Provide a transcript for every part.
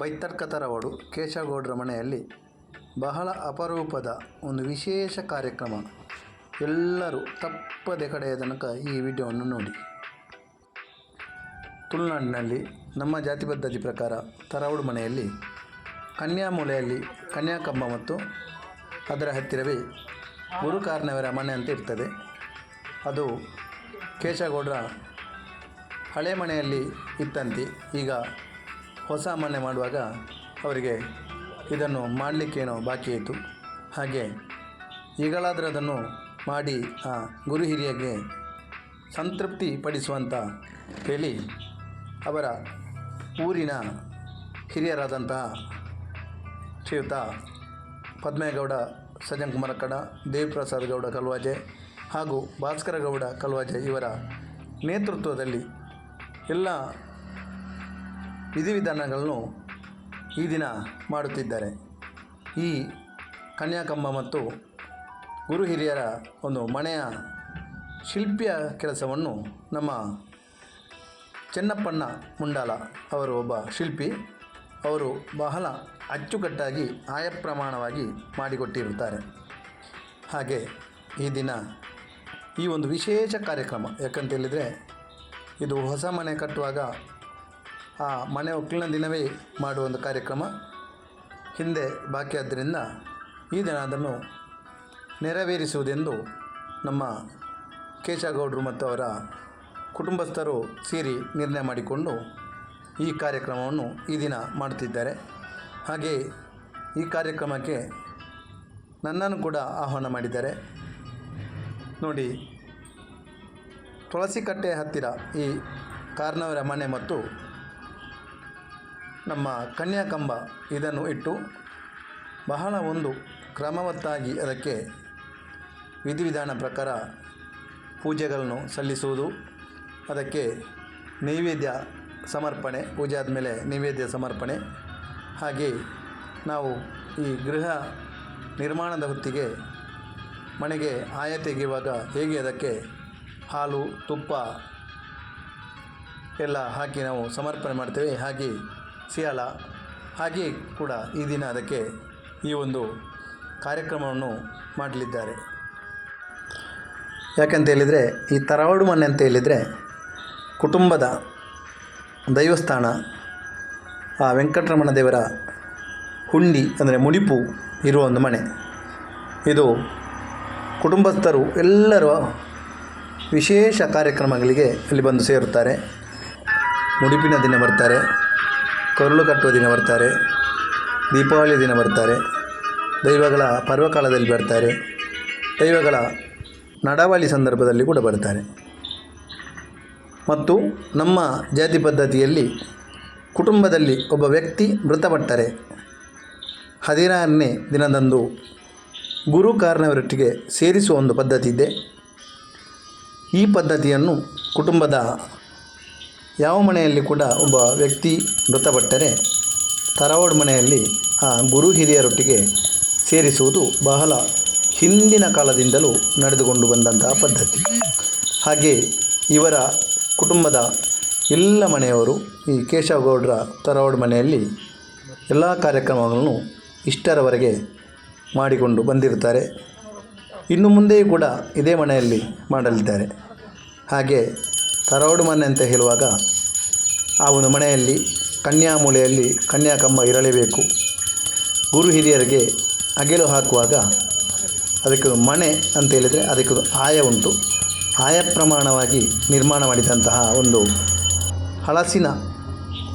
ಬೈತರ್ಕತರವಡು ಕೇಶವಗೌಡರ ಮನೆಯಲ್ಲಿ ಬಹಳ ಅಪರೂಪದ ಒಂದು ವಿಶೇಷ ಕಾರ್ಯಕ್ರಮ. ಎಲ್ಲರೂ ತಪ್ಪದೆ ಕಡೆಯ ತನಕ ಈ ವಿಡಿಯೋವನ್ನು ನೋಡಿ. ತುಳುನಾಡಿನಲ್ಲಿ ನಮ್ಮ ಜಾತಿ ಪದ್ಧತಿ ಪ್ರಕಾರ ತರವಡು ಮನೆಯಲ್ಲಿ ಕನ್ಯಾಮೂಲೆಯಲ್ಲಿ ಕನ್ಯಾಕಂಬ ಮತ್ತು ಅದರ ಹತ್ತಿರವೇ ಗುರುಕಾರ್ನವರ ಮನೆ ಅಂತ ಇರ್ತದೆ. ಅದು ಕೇಶಗೌಡರ ಹಳೆ ಮನೆಯಲ್ಲಿ ಇತ್ತಂತೆ. ಈಗ ಹೊಸ ಮನೆ ಮಾಡುವಾಗ ಅವರಿಗೆ ಇದನ್ನು ಮಾಡಲಿಕ್ಕೇನೋ ಬಾಕಿ ಇತ್ತು. ಹಾಗೆ ಈಗಲಾದರೂ ಅದನ್ನು ಮಾಡಿ ಆ ಗುರು ಹಿರಿಯರಿಗೆ ಸಂತೃಪ್ತಿ ಪಡಿಸುವಂಥ ಹೇಳಿ ಅವರ ಊರಿನ ಹಿರಿಯರಾದಂತಹ ಶ್ರೀಯುತ ಪದ್ಮೇಗೌಡ, ಸಜ್ಜನ್ ಕುಮಾರ ಕಡ ದೇವಿಪ್ರಸಾದ್ ಗೌಡ ಕಲ್ವಾಜೆ ಹಾಗೂ ಭಾಸ್ಕರ ಗೌಡ ಕಲ್ವಾಜೆ ಇವರ ನೇತೃತ್ವದಲ್ಲಿ ಎಲ್ಲ ವಿಧಿವಿಧಾನಗಳನ್ನು ಈ ದಿನ ಮಾಡುತ್ತಿದ್ದಾರೆ. ಈ ಕನ್ಯಾಕಂಬ ಮತ್ತು ಗುರು ಹಿರಿಯರ ಒಂದು ಮನೆಯ ಶಿಲ್ಪಿಯ ಕೆಲಸವನ್ನು ನಮ್ಮ ಚೆನ್ನಪ್ಪಣ್ಣ ಮುಂಡಾಲ ಅವರು ಒಬ್ಬ ಶಿಲ್ಪಿ. ಅವರು ಬಹಳ ಅಚ್ಚುಕಟ್ಟಾಗಿ, ಆಯಪ್ರಮಾಣವಾಗಿ ಮಾಡಿಕೊಟ್ಟಿರುತ್ತಾರೆ. ಹಾಗೆ ಈ ದಿನ ಈ ಒಂದು ವಿಶೇಷ ಕಾರ್ಯಕ್ರಮ, ಯಾಕಂತ ಹೇಳಿದರೆ ಇದು ಹೊಸ ಮನೆ ಕಟ್ಟುವಾಗ ಆ ಮನೆ ಒಕ್ಕಲಿನ ದಿನವೇ ಮಾಡುವ ಒಂದು ಕಾರ್ಯಕ್ರಮ. ಹಿಂದೆ ಬಾಕಿ ಆದ್ದರಿಂದ ಈ ದಿನ ಅದನ್ನು ನೆರವೇರಿಸುವುದೆಂದು ನಮ್ಮ ಕೇಶಗೌಡರು ಮತ್ತು ಅವರ ಕುಟುಂಬಸ್ಥರು ಸೇರಿ ನಿರ್ಣಯ ಮಾಡಿಕೊಂಡು ಈ ಕಾರ್ಯಕ್ರಮವನ್ನು ಈ ದಿನ ಮಾಡುತ್ತಿದ್ದಾರೆ. ಹಾಗೆ ಈ ಕಾರ್ಯಕ್ರಮಕ್ಕೆ ನನ್ನನ್ನು ಕೂಡ ಆಹ್ವಾನ ಮಾಡಿದ್ದಾರೆ. ನೋಡಿ, ತುಳಸಿಕಟ್ಟೆ ಹತ್ತಿರ ಈ ಕಾರ್ನವರ ಮನೆ ಮತ್ತು ನಮ್ಮ ಕನ್ಯಾಕಂಬ ಇದನ್ನು ಇಟ್ಟು ಬಹಳ ಒಂದು ಕ್ರಮವತ್ತಾಗಿ ಅದಕ್ಕೆ ವಿಧಿವಿಧಾನ ಪ್ರಕಾರ ಪೂಜೆಗಳನ್ನು ಸಲ್ಲಿಸುವುದು. ಅದಕ್ಕೆ ನೈವೇದ್ಯ ಸಮರ್ಪಣೆ, ಪೂಜೆ ಆದಮೇಲೆ ನೈವೇದ್ಯ ಸಮರ್ಪಣೆ. ಹಾಗೆ ನಾವು ಈ ಗೃಹ ನಿರ್ಮಾಣದ ಹೊತ್ತಿಗೆ ಮನೆಗೆ ಆಯ ತೆಗೆಯುವಾಗ ಹೇಗೆ ಅದಕ್ಕೆ ಹಾಲು, ತುಪ್ಪ ಎಲ್ಲ ಹಾಕಿ ನಾವು ಸಮರ್ಪಣೆ ಮಾಡ್ತೇವೆ. ಹಾಗೆ ಸಿಯಾಳ ಹಾಗೆ ಕೂಡ ಈ ದಿನ ಅದಕ್ಕೆ ಈ ಒಂದು ಕಾರ್ಯಕ್ರಮವನ್ನು ಮಾಡಲಿದ್ದಾರೆ. ಯಾಕಂತ ಹೇಳಿದರೆ, ಈ ತರವಡು ಮನೆ ಅಂತ ಹೇಳಿದರೆ, ಕುಟುಂಬದ ದೈವಸ್ಥಾನ, ಆ ವೆಂಕಟರಮಣ ದೇವರ ಹುಂಡಿ, ಅಂದರೆ ಮುಡಿಪು ಇರುವ ಒಂದು ಮನೆ. ಇದು ಕುಟುಂಬಸ್ಥರು ಎಲ್ಲರೂ ವಿಶೇಷ ಕಾರ್ಯಕ್ರಮಗಳಿಗೆ ಇಲ್ಲಿ ಬಂದು ಸೇರುತ್ತಾರೆ. ಮುಡಿಪಿನ ದಿನ ಬರ್ತಾರೆ. ಕರುಳು ಕಟ್ಟುವ ದಿನ ಬರ್ತಾರೆ, ದೀಪಾವಳಿ ದಿನ ಬರ್ತಾರೆ, ದೈವಗಳ ಪರ್ವಕಾಲದಲ್ಲಿ ಬರ್ತಾರೆ, ದೈವಗಳ ನಡಾವಳಿ ಸಂದರ್ಭದಲ್ಲಿ ಕೂಡ ಬರ್ತಾರೆ. ಮತ್ತು ನಮ್ಮ ಜಾತಿ ಪದ್ಧತಿಯಲ್ಲಿ ಕುಟುಂಬದಲ್ಲಿ ಒಬ್ಬ ವ್ಯಕ್ತಿ ಮೃತಪಟ್ಟರೆ, ಹದಿನಾರನೇ ದಿನದಂದು ಗುರು ಕಾರಣವರೊಟ್ಟಿಗೆ ಸೇರಿಸುವ ಒಂದು ಪದ್ಧತಿ ಇದೆ. ಈ ಪದ್ಧತಿಯನ್ನು ಕುಟುಂಬದ ಯಾವ ಮನೆಯಲ್ಲಿ ಕೂಡ ಒಬ್ಬ ವ್ಯಕ್ತಿ ಮೃತಪಟ್ಟರೆ ತರವಡು ಮನೆಯಲ್ಲಿ ಆ ಗುರು ಹಿರಿಯರೊಟ್ಟಿಗೆ ಸೇರಿಸುವುದು ಬಹಳ ಹಿಂದಿನ ಕಾಲದಿಂದಲೂ ನಡೆದುಕೊಂಡು ಬಂದಂತಹ ಪದ್ಧತಿ. ಹಾಗೆ ಇವರ ಕುಟುಂಬದ ಎಲ್ಲ ಮನೆಯವರು ಈ ಕೇಶವಗೌಡರ ತರವಡು ಮನೆಯಲ್ಲಿ ಎಲ್ಲ ಕಾರ್ಯಕ್ರಮಗಳನ್ನು ಇಷ್ಟರವರೆಗೆ ಮಾಡಿಕೊಂಡು ಬಂದಿರುತ್ತಾರೆ. ಇನ್ನು ಮುಂದೆಯೂ ಕೂಡ ಇದೇ ಮನೆಯಲ್ಲಿ ಮಾಡಲಿದ್ದಾರೆ. ಹಾಗೆ ತರವಡು ಮನೆ ಅಂತ ಹೇಳುವಾಗ ಆ ಒಂದು ಮನೆಯಲ್ಲಿ ಕನ್ಯಾಮೂಲೆಯಲ್ಲಿ ಕನ್ಯಾಕಂಬ ಇರಲೇಬೇಕು. ಗುರು ಹಿರಿಯರಿಗೆ ಅಗೆಲು ಹಾಕುವಾಗ ಅದಕ್ಕೆ ಮನೆ ಅಂತ ಹೇಳಿದರೆ ಅದಕ್ಕೆ ಆಯ ಉಂಟು. ಆಯ ಪ್ರಮಾಣವಾಗಿ ನಿರ್ಮಾಣ ಮಾಡಿದಂತಹ ಒಂದು ಹಳಸಿನ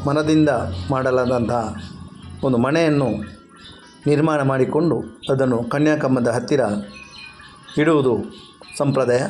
ಮನದಿಂದ ಮಾಡಲಾದಂತಹ ಒಂದು ಮನೆಯನ್ನು ನಿರ್ಮಾಣ ಮಾಡಿಕೊಂಡು ಅದನ್ನು ಕನ್ಯಾಕಮ್ಮದ ಹತ್ತಿರ ಇಡುವುದು ಸಂಪ್ರದಾಯ.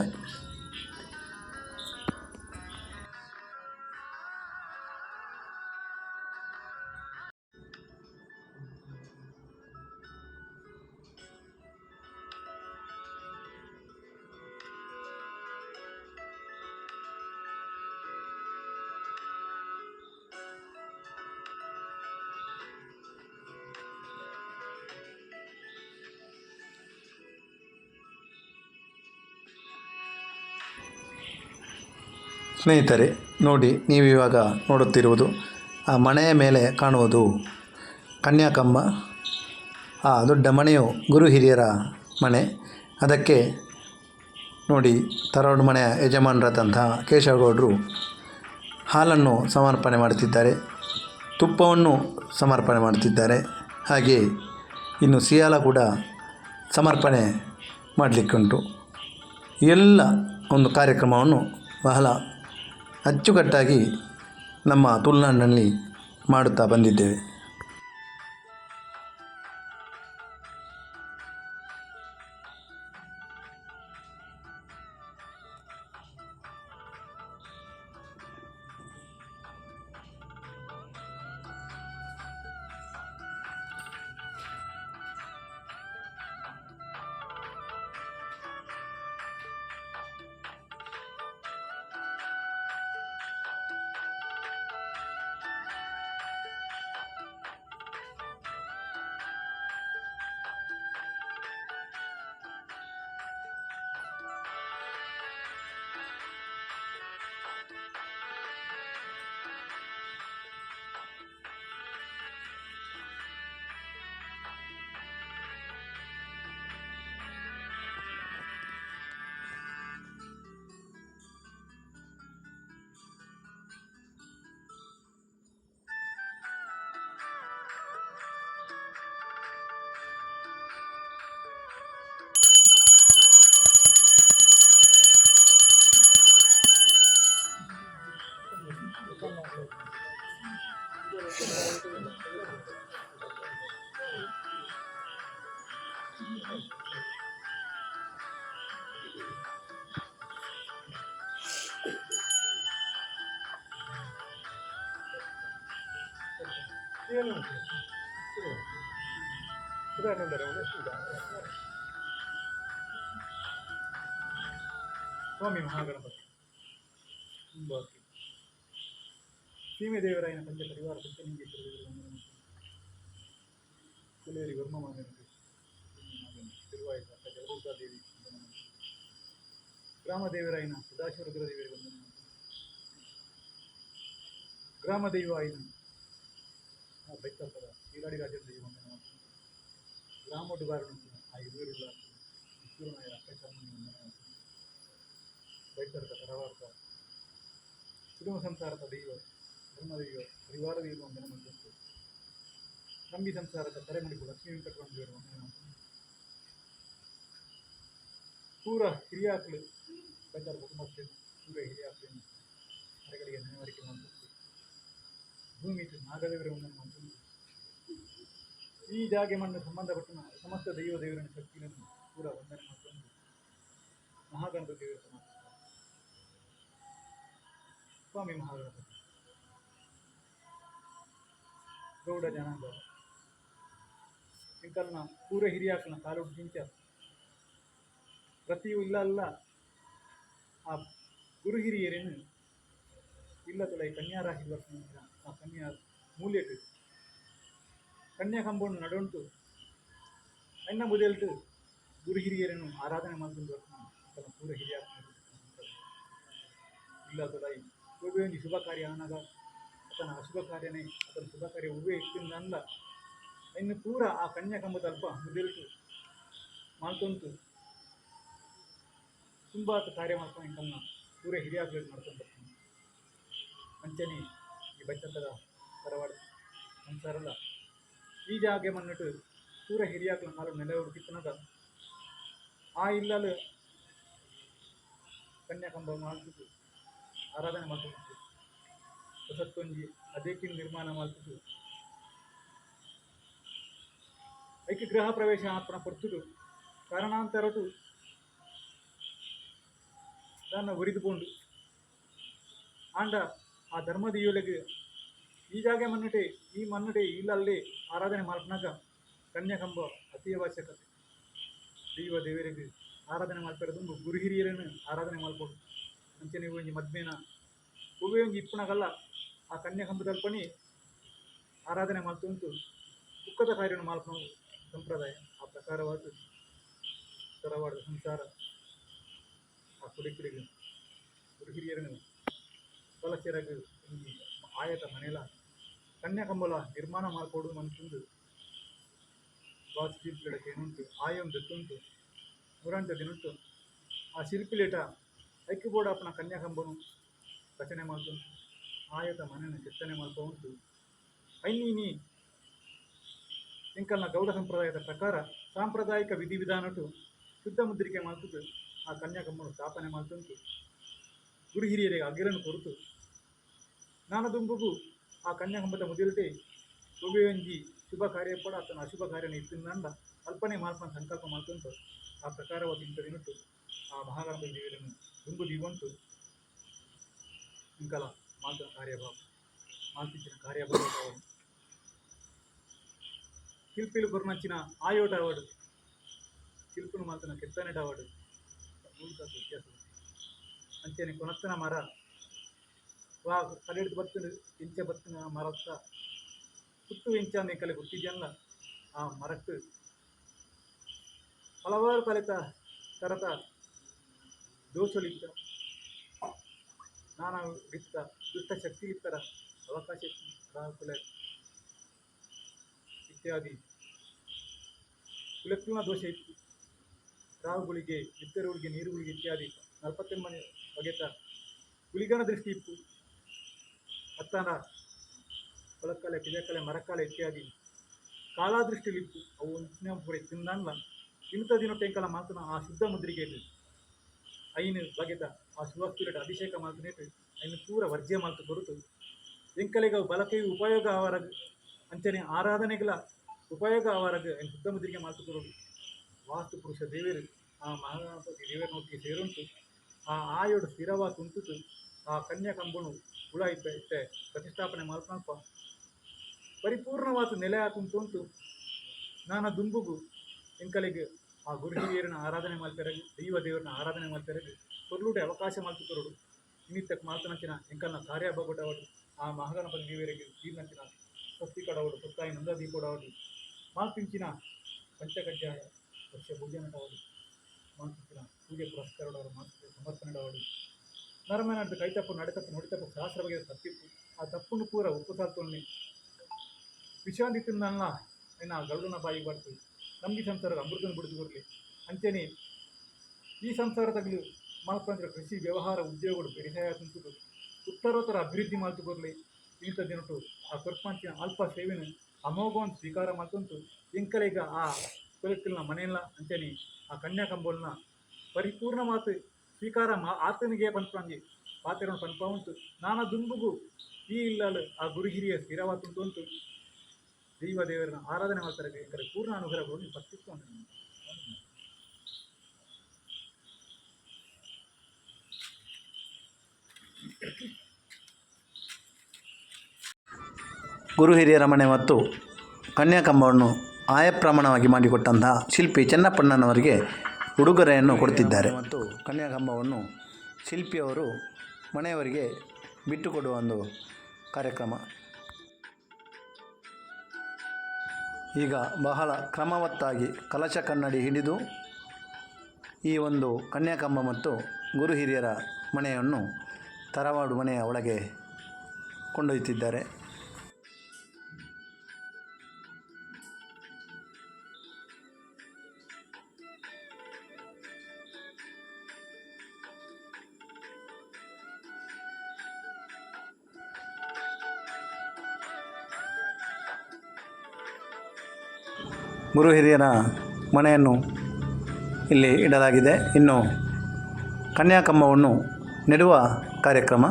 ಸ್ನೇಹಿತರೆ, ನೋಡಿ, ನೀವಿವಾಗ ನೋಡುತ್ತಿರುವುದು ಆ ಮನೆಯ ಮೇಲೆ ಕಾಣುವುದು ಕನ್ಯಾಕಮ್ಮ, ಆ ದೊಡ್ಡ ಮನೆಯು ಗುರು ಹಿರಿಯರ ಮನೆ ಅದಕ್ಕೆ ನೋಡಿ ತರವಡು ಮನೆಯ ಯಜಮಾನರಾದಂತಹ ಕೇಶವಗೌಡರು ಹಾಲನ್ನು ಸಮರ್ಪಣೆ ಮಾಡುತ್ತಿದ್ದಾರೆ, ತುಪ್ಪವನ್ನು ಸಮರ್ಪಣೆ ಮಾಡುತ್ತಿದ್ದಾರೆ. ಹಾಗೆ ಇನ್ನು ಸಿಯಾಲ ಕೂಡ ಸಮರ್ಪಣೆ ಮಾಡಲಿಕ್ಕುಂಟು. ಎಲ್ಲ ಒಂದು ಕಾರ್ಯಕ್ರಮವನ್ನು ಬಹಳ ಅಚ್ಚುಕಟ್ಟಾಗಿ ನಮ್ಮ ತುಳುನಾಡಿನಲ್ಲಿ ಮಾಡುತ್ತಾ ಬಂದಿದ್ದೇವೆ. ಸ್ವಾಮಿ ಮಹಾಗಣಪತಿ ಸೀಮೆದೇವರಾಯನ ಪಂಚ ಪರಿವಾರ ಪಂಚಲಿಂಗೇಶ್ವರ ದೇವರ ಕುಲೇರಿ ವರ್ಮ ಮಾಗನಕ್ಕೆ ತಿರುವಾಯಿತ ಜಗದುರ್ಗಾದೇವಿ ಗ್ರಾಮದೇವರಾಯನ ಸದಾಶಿವ ರುದ್ರದೇವಿಯ ವಂದನೆ ಗ್ರಾಮ ದೈವ ಆಯ್ನ ಬೆತ್ತಪ್ಪದ ಈರಾಡಿ ರಾಜೇಂದ್ರ ದೇವಿ ವಂದನೆ ಮಾಡ್ತೀನಿ ಗ್ರಾಮೊಡ್ಡುಗಾರನು ಆ ಇರುವಿರಿಲ್ಲ ವಿಶ್ವನಾಯರ ಅಪ್ಪಚರ್ಮನಿ ವಂದನೆ ಮಾಡ್ತೀನಿ ಬೈತರ್ಕ ತರವಾರ್ಕ ಕುಟುಂಬ ಪರಿವಾರವೇ ವಂದನೆ ಮಾಡ್ತೀನಿ ನಂಬಿ ಸಂಸಾರದ ತಲೆಮಡಿಗೂ ಲಕ್ಷ್ಮೀ ವೆಂಕಟರಮಣ ದೇವರ ವಂದನೆ ಮಾಡ್ತೀನಿ ಪೂರ ಹಿರಿಯಾಕಲು ಬೈತಾರ ಕುಟುಂಬಕ್ಕೆ ಪೂರ ಹಿರಿಯಾಕಲು ಮರಗಳಿಗೆ ನೆನವರಿಕೆ ಮಾಡ್ತೀನಿ ಭೂಮಿ ನಾಗದೇವರ ಒಂದನ್ನು ಮಾಡ್ತೀನಿ ಈ ಜಾಗೆ ಮಣ್ಣು ಸಂಬಂಧಪಟ್ಟ ಸಮಸ್ತ ದೈವ ದೇವರನ ಶಕ್ತಿಯನ್ನು ಪೂರ ವಂದನೆ ಮಾಡಿಕೊಂಡು ಮಹಾಗಣಪತಿ ದೇವರ ಸಮಾನ ಸ್ವಾಮಿ ಮಹಾಗಣಪತಿ. ಗೌಡ ಜನಾಂಗ ಇಂಕಲ್ನ ಪೂರ ಹಿರಿಯಾಕಲ್ನ ಕಾಲು ಜಿಂಚ ಪ್ರತಿಯೂ ಇಲ್ಲ ಅಲ್ಲ ಆ ಗುರು ಹಿರಿಯರೇನು ಇಲ್ಲ ತುಳೈ ಕನ್ಯಾ ರಾಶಿ ಬರ್ತೀನಿ ಆ ಕನ್ಯಾ ಮೂಲ್ಯಟ್ಟು ಕನ್ಯಾ ಕಂಬವನ್ನು ನಡುಂಟು ಅಣ್ಣ ಬುದೆಲ್ಟು ಗುರು ಹಿರಿಯರನ್ನು ಆರಾಧನೆ ಮಾಡ್ಕೊಂಡು ಬರ್ತಾನೆ ಆತನ ಪೂರ ಹಿರಿಯ ಇಲ್ಲ ತುಳೈ ಒಬ್ಬೆ ಒಂದು ಶುಭ ಕಾರ್ಯ ಆನಾಗ ಆತನ ಅಶುಭ ಕಾರ್ಯನೇ, ಅದರ ಶುಭ ಕಾರ್ಯ ಹೂವೇ ಇಷ್ಟಿಂದ ಇನ್ನು ಪೂರ ಆ ಕನ್ಯಾ ಕಂಬದ ಅಲ್ಪ ಮುದೆಲ್ಟು ಮಾಡ್ಕೊಂತು. ತುಂಬ ಕಾರ್ಯ ಮಾಡ್ಕೊಂಡು ತನ್ನ ಪೂರ ಹಿರಿಯ ಮಾಡ್ಕೊಂಡು ಬರ್ತಾನೆ. ಅಂಚನೆ ಈ ಬಚ್ಚತ್ತದ ಪರವಾಡ ಸಂಸಾರಲ್ಲ. ಈ ಜಾಗೆ ಮನ್ನಿಟ್ಟು ಪೂರ ಹಿರಿಯಾಕಲ ಮಾರು ನೆಲೆ ಹುಡುಕಿತ್ತನದ ಆ ಇಲ್ಲಲು ಕನ್ಯಾಕಂಬ ಮಾಡ್ತಿದ್ದು ಆರಾಧನೆ ಮಾಡ್ತಿದ್ದು ಹೊಸತ್ತೊಂಜಿ ಅದೇಕಿನ ನಿರ್ಮಾಣ ಮಾಡ್ತಿದ್ದು ಐಕೆ ಗೃಹ ಪ್ರವೇಶ ಆಪಣ ಪಡ್ತಿದ್ದು ಕಾರಣಾಂತರಟು దాన్ని ఉరిదిపోండు అండ్ ఆ ಧರ್ಮದೀಯುಲೆಗೆ ಈ ಜಾಗೆ ಮನ್ನಟೆ ಈ ಮನ್ನಟೆ ಇಲ್ಲಲ್ಲಿ ಆರಾಧನೆ ಮಾಡ್ಕೊಂಡಾಗ ಕನ್ಯಾಕಂಬ ಅತಿ ಅವಶ್ಯಕತೆ ದೈವ ದೇವರಿಗೆ ಆರಾಧನೆ ಮಾಡ್ತಿರೋದು ಗುರು ಹಿರಿಯರನ್ನು ಆರಾಧನೆ ಮಾಡ್ಬೋದು ಅಂಚೆ ನೀವು ಒಂಜಿ ಮದ್ಮೇನ ಒಬ್ಬೇ ಒಂಜಿ ಇಪ್ಪಣಗಲ್ಲ ಆ ಕನ್ಯಾಕಂಬದಲ್ಲಿ ಪಣಿ ಆರಾಧನೆ ಮಾಡ್ತಂತೂ ದುಃಖದ ಕಾರ್ಯವನ್ನು ಮಾಡ್ಕೊಂಡು ಸಂಪ್ರದಾಯ, ಆ ಪ್ರಕಾರವಾದ ಉತ್ತರವಾದ ಸಂಸಾರ, ಆ ಕುಡಿಕರಿಗೆ ಹುಡುಗಿರಿಯರನ್ನು ಈ ಆಯತ ಮನೆಯಲ್ಲ ಕನ್ಯಾಕಂಬಲ ನಿರ್ಮಾಣ ಮಾಡಿಕೊಡು ಅಂತಂದು ಬಾಸ್ ಶಿಲ್ಪಿಲಕ್ಕೆ ಏನುಂಟು ಆಯಂ ದತ್ತುಂಟು ನೂರಂಟ ದಿನುಂಟು ಆ ಶಿಲ್ಪಿಲೇಟ ಬೋರ್ಡ್ ಅಪ್ಪನ ಕನ್ಯಾಕಂಬನು ರಚನೆ ಮಾಡ್ತುಂಟು ಆಯತ ಮನೆಯನ್ನು ಕೆತ್ತನೆ ಮಾಡ್ತಾ ಉಂಟು. ಐನೀನಿ ಎಂಕಲ್ನ ಗೌಡ ಸಂಪ್ರದಾಯದ ಪ್ರಕಾರ ಸಾಂಪ್ರದಾಯಿಕ ವಿಧಿವಿಧಾನಟು ಶುದ್ಧ ಮುದ್ರಿಕೆ ಮಾಡ್ತಿದ್ದು ಆ ಕನ್ಯಾಕಮ್ಮನ ಸ್ಥಾಪನೆ ಮಾಡ್ತುಂಟು ಗುರು ಹಿರಿಯರಿಗೆ ಅಗಿರನ್ನು ಕೊರತು ನಾನದುಂಬುಗು ಆ ಕನ್ಯಾಕಂಬದ ಮುದಿರುಟೆ ಒಬ್ಬೆಯೊಂಜಿ ಶುಭ ಕಾರ್ಯ ಕೂಡ ಆತನ ಅಶುಭ ಕಾರ್ಯನ ಇತ್ತಿಂದ ಅಲ್ಪನೆ ಮಾಡ್ಕೊಂಡು ಸಂಕಲ್ಪ ಮಾಡ್ತುಂಟು ಆ ಪ್ರಕಾರವಾದ ಇಂಟದಿನುಟ್ಟು ಆ ಮಹಾಗಣಪತಿ ದೇವಿಯನ್ನು ದುಂಬು ದೀವಂತು ಇಂಕಲ ಮಾತನ ಕಾರ್ಯಭಾವ ಮಾಲ್ತಿಂಚಿನ ಕಾರ್ಯಭಾವ ಅವರು ಶಿಲ್ಪಿಲು ಗುರುನಂಚಿನ ಆಯೋಟ ಅವಾರ್ಡು ಶಿಲ್ಪಿನ ಮಾತನ ಕೆತ್ತನೆಡ ಅವಾರ್ಡು ಮೂಲಕ ವ್ಯತ್ಯಾಸ ಅಂಚೆನೆ ಕೊನತ್ತನ ಮರ ವಾ ಕಡೆದು ಬತ್ತನ ಇಂಚೆ ಬತ್ತನ ಮರತ್ತ ಸುತ್ತು ಇಂಚಾಂದ ಕಲೆ ಗೊತ್ತಿದ್ಯಲ್ಲ ಆ ಮರಕ್ಕೆ ಹಲವಾರು ಕಲಿತ ತರತ ದೋಷಲಿತ್ತ ನಾನಾ ರೀತಿಯ ದುಷ್ಟ ಶಕ್ತಿ ಇತ್ತರ ಅವಕಾಶ ಇತ್ಯಾದಿ. ಕುಲಕ್ಕಿನ ದೋಷ ಇತ್ತು. ರಾಹುಗಳಿಗೆ ಬಿತ್ತರುಗಳಿಗೆ ನೀರುಗಳಿಗೆ ಇತ್ಯಾದಿ ಮನೆ ಬಗೆತ ಹುಲಿಗನ ದೃಷ್ಟಿ ಇತ್ತು. ಅತ್ತಾನ ಕೊಳಕಲೆ ಪಿಜಕಲೆ, ಮರಕಾಲೆ ಇತ್ಯಾದಿ. ಕಾಲಾದೃಷ್ಟಿಲಿತ್ತು ಅವು ಒಂದು ತಿನ್ನಲ್ಲ ಇಂಥ ದಿನ ಟೆಂಕಲ ಮಾತನ ಆ ಶುದ್ಧ ಮುದ್ರಿಗೆ ಐನು ಬಗೆತ ಆ ಸುವಸ್ತುಲಿಟ ಅಭಿಷೇಕ ಮಾತನೇಟು ಅಲ್ಲಿ ಪೂರ ವರ್ಜ್ಯ ಮಾತು ಕೊರತು ಎಂಕಲೆಗ ಬಲಕೆಯು ಉಪಯೋಗ ಅವರಗ ಅಂಚನೆ ಆರಾಧನೆಗಳ ಉಪಯೋಗ ಅವರಗ ಏನು ಶುದ್ಧ ಮುದ್ರಿಗೆ ಮಾತು ಬರೋದು ವಾಸ್ತು ಪುರುಷ ದೇವರು ಆ ಮಹಾಗಣಪತಿ ದೇವರನೊಟ್ಟಿಗೆ ಸೇರುಂಟು. ಆ ಆಯೋಡು ಸ್ಥಿರವಾಗಿ ಕುಂತಿತು. ಆ ಕನ್ಯಾಕಂಬನು ಹುಳ ಇತ್ತ ಇತ್ತೆ, ಪ್ರತಿಷ್ಠಾಪನೆ ಮಾಡ್ಕೊಂಡ್ಪ ಪರಿಪೂರ್ಣವಾದ ನೆಲೆ ಹಾಕುಂಟು ನಾನ ದುಂಬುಗು ಎಂಕಲೆಗೆ ಆ ಗುರು ಆರಾಧನೆ ಮಾಡ್ತಾರೆ ದೈವ ದೇವರನ್ನ ಆರಾಧನೆ ಮಾಡ್ತಾರೆ ಕೊರ್ಲುಡೆ ಅವಕಾಶ అల్పుతురుడు నిమిత్తకు మాల్తనంచిన ఇంకన్నా ಆ ಮಹಾಗಣಪತಿ ದೇವರಿಗೆ ಜೀವನಂಚಿನ ಸ್ವಸ್ತಿ ಕೊಡವಡು ಸುತ್ತಾಯಿ ನಂದದಿ ಕೊಡವಡು ಮಾಲ್ಪಿಂಚಿನ ಪಂಚಕಜ್ಜಾಯ ವರ್ಷ ಭೋಜನಟವಡು ಮಾಲ್ಪಿಂಚಿನ ಪೂಜೆ ಪುರಸ್ಕಾರದವರು ಮಾತು ಸಮರ್ಪಣೆಡವಡು ನರಮ ಕೈ ತಪ್ಪು ನಡೆತಪ್ಪು, ನುಡಿತಪ್ಪು ಶಾಸ್ತ್ರ ಬಗೆಯ ತಪ್ಪಿತ್ತು ಆ ತಪ್ಪನ್ನು ಪೂರ ಉಪ್ಪು ಸಾಲ್ತೊಣ್ಣೆ ವಿಶ್ರಾಂತಿ ತಿನ್ನಲ್ಲ ಏನ ಗರುಡನ ಬಾಯಿ ಬರ್ತು ನಮಗೆ ಸಂಸಾರದ ಅಮೃತನ ಬಿಡಿದು ಬರಲಿ ಅಂಚನೆ, ಈ ಸಂಸಾರದಾಗಲೂ ಮಲ್ಪಂದ್ರ ಕೃಷಿ ವ್ಯವಹಾರ ಉದ್ಯೋಗಗಳು ಬೆರಿಸಾಯ ತುಂಟು ಉತ್ತರೋತ್ತರ ಅಭಿವೃದ್ಧಿ ಮಾಡ್ತು ಬರಲಿ ದಿನಟು ಆ ಸರ್ಪಂಚಿನ ಅಲ್ಪ ಸೇವೆನ ಅಮೋಘವನ್ನು ಸ್ವೀಕಾರ ಮಾಡ್ತಂತು ಎಂಕಲೆಗ ಆ ಕೊಲಕ್ಕಿಲ್ನ ಮನೆಯಲ್ಲ ಅಂತೇನೆ ಆ ಕನ್ಯಾಕಂಬೋಲ್ನ ಪರಿಪೂರ್ಣ ಮಾತು ಸ್ವೀಕಾರ ಮಾ, ಆತನಿಗೆ ಪಂಪಂಗೆ ಪಾತ್ರನ ಪಂಪ ಉಂಟು ನಾನಾ ದುಂಬುಗು ಈ ಇಲ್ಲಲು ಆ ಗುರು ಹಿರಿಯ ಸ್ಥಿರವಾದಂತು ಉಂಟು ದೈವ ದೇವರನ್ನ ಆರಾಧನೆ ಮಾಡ್ತಾರೆ ಪೂರ್ಣ ಅನುಗ್ರಹಗಳು ಬರ್ತಿತ್ತು ಅಂತ ಗುರು ಹಿರಿಯರ ಮನೆ ಮತ್ತು ಕನ್ಯಾಕಂಬವನ್ನು ಆಯಪ್ರಮಾಣವಾಗಿ ಮಾಡಿಕೊಟ್ಟಂತಹ ಶಿಲ್ಪಿ ಚೆನ್ನಪ್ಪಣ್ಣನವರಿಗೆ ಉಡುಗೊರೆಯನ್ನು ಕೊಡ್ತಿದ್ದಾರೆ. ಮತ್ತು ಕನ್ಯಾಕಂಬವನ್ನು ಶಿಲ್ಪಿಯವರು ಮನೆಯವರಿಗೆ ಬಿಟ್ಟುಕೊಡುವ ಒಂದು ಕಾರ್ಯಕ್ರಮ. ಈಗ ಬಹಳ ಕ್ರಮವತ್ತಾಗಿ ಕಲಶ ಕನ್ನಡಿ ಹಿಡಿದು ಈ ಒಂದು ಕನ್ಯಾಕಂಬ ಮತ್ತು ಗುರು ಹಿರಿಯರ ಮನೆಯನ್ನು ತರವಾಡು ಮನೆಯ ಒಳಗೆ ಕೊಂಡೊಯ್ಯುತ್ತಿದ್ದಾರೆ. ಗುರು ಹಿರಿಯರ ಮನೆಯನ್ನು ಇಲ್ಲಿ ಇಡಲಾಗಿದೆ. ಇನ್ನು ಕನ್ಯಾಕಂಬವನ್ನು ನೆಡುವ ಕಾರ್ಯಕ್ರಮ.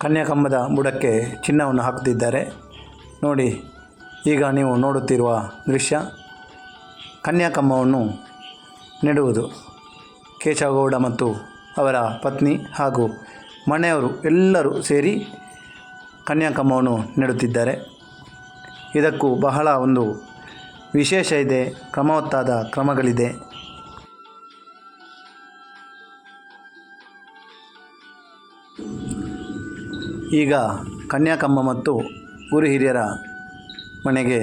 ಕನ್ಯಾಕಂಬದ ಬುಡಕ್ಕೆ ಚಿನ್ನವನ್ನು ಹಾಕುತ್ತಿದ್ದಾರೆ. ನೋಡಿ, ಈಗ ನೀವು ನೋಡುತ್ತಿರುವ ದೃಶ್ಯ. ಕನ್ಯಾಕಂಬವನ್ನು ನೆಡುವುದು ಕೇಶವಗೌಡ ಮತ್ತು ಅವರ ಪತ್ನಿ ಹಾಗೂ ಮನೆಯವರು ಎಲ್ಲರೂ ಸೇರಿ ಕನ್ಯಾಕಂಬವನ್ನು ನೆಡುತ್ತಿದ್ದಾರೆ. ಇದಕ್ಕೂ ಬಹಳ ಒಂದು ವಿಶೇಷ ಇದೆ, ಕ್ರಮವತ್ತಾದ ಕ್ರಮಗಳಿದೆ. ಈಗ ಕನ್ಯಾಕಮ್ಮ ಮತ್ತು ಗುರು ಹಿರಿಯರ ಮನೆಗೆ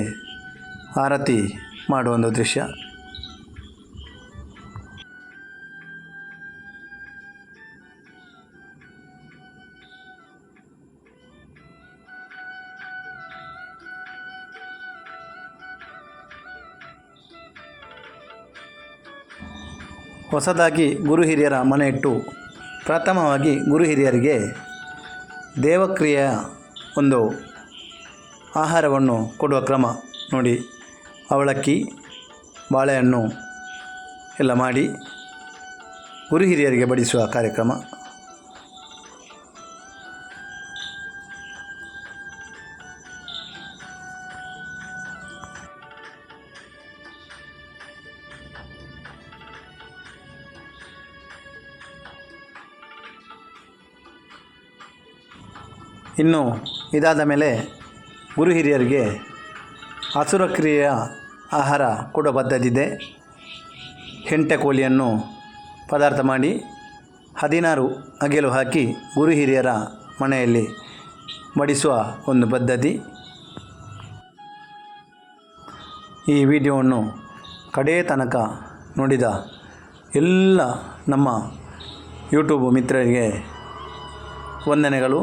ಆರತಿ ಮಾಡುವ ಒಂದು ದೃಶ್ಯ. ಹೊಸದಾಗಿ ಗುರು ಹಿರಿಯರ ಮನೆ ಇಟ್ಟು ಪ್ರಥಮವಾಗಿ ಗುರು ಹಿರಿಯರಿಗೆ ದೇವಕ್ರಿಯೆಯ ಒಂದು ಆಹಾರವನ್ನು ಕೊಡುವ ಕ್ರಮ ನೋಡಿ. ಅವಲಕ್ಕಿ ಬಾಳೆಹಣ್ಣು ಎಲ್ಲ ಮಾಡಿ ಗುರು ಹಿರಿಯರಿಗೆ ಬಡಿಸುವ ಕಾರ್ಯಕ್ರಮ. ಇನ್ನು ಇದಾದ ಮೇಲೆ ಗುರು ಹಿರಿಯರಿಗೆ ಹಸುರ ಕ್ರಿಯೆಯ ಆಹಾರ ಕೂಡ ಇದೆ ಹೆಂಟೆ ಕೋಳಿಯನ್ನು ಪದಾರ್ಥ ಮಾಡಿ ಹದಿನಾರು ಅಗೆಲು ಹಾಕಿ ಗುರು ಹಿರಿಯರ ಮನೆಯಲ್ಲಿ ಮಡಿಸುವ ಒಂದು ಪದ್ಧತಿ. ಈ ವಿಡಿಯೋವನ್ನು ಕಡೇ ತನಕ ನೋಡಿದ ಎಲ್ಲ ನಮ್ಮ ಯೂಟ್ಯೂಬ್ ಮಿತ್ರರಿಗೆ ವಂದನೆಗಳು.